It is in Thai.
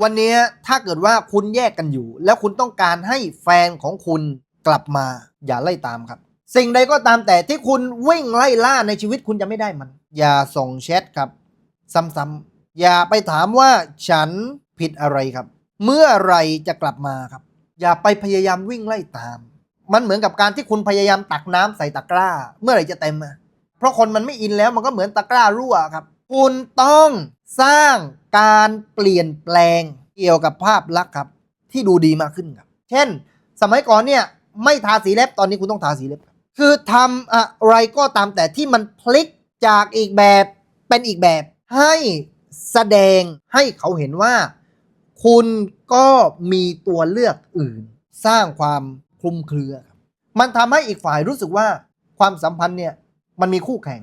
วันนี้ถ้าเกิดว่าคุณแยกกันอยู่ แล้วคุณต้องการให้แฟนของคุณกลับมาอย่าไล่ตามครับ สิ่งใดก็ตามแต่ที่คุณวิ่งไล่ล่าในชีวิตคุณจะไม่ได้มัน อย่าส่งแชทครับ ซ้ำๆอย่าไปถามว่าฉันผิดอะไรครับ เมื่อไรจะกลับมาครับ อย่าไปพยายามวิ่งไล่ตาม มันเหมือนกับการที่คุณพยายามตักน้ำใส่ตะกร้า เมื่อไหร่จะเต็มอะเพราะคนมันไม่อินแล้วมันก็เหมือนตะกร้ารั่วครับ คุณต้องสร้างการเปลี่ยนแปลงเกี่ยวกับภาพลักษณ์ครับ ที่ดูดีมากขึ้นครับ เช่น สมัยก่อนเนี่ยไม่ทาสีเล็บตอนนี้คุณต้องทาสีเล็บครับคือทำอะไรก็ตามแต่ที่มันพลิกจากอีกแบบเป็นอีกแบบให้แสดงให้เขาเห็นว่า คุณก็มีตัวเลือกอื่น สร้างความคลุมเครือ มันทำให้อีกฝ่ายรู้สึกว่าความสัมพันธ์เนี่ยมันมีคู่แข่ง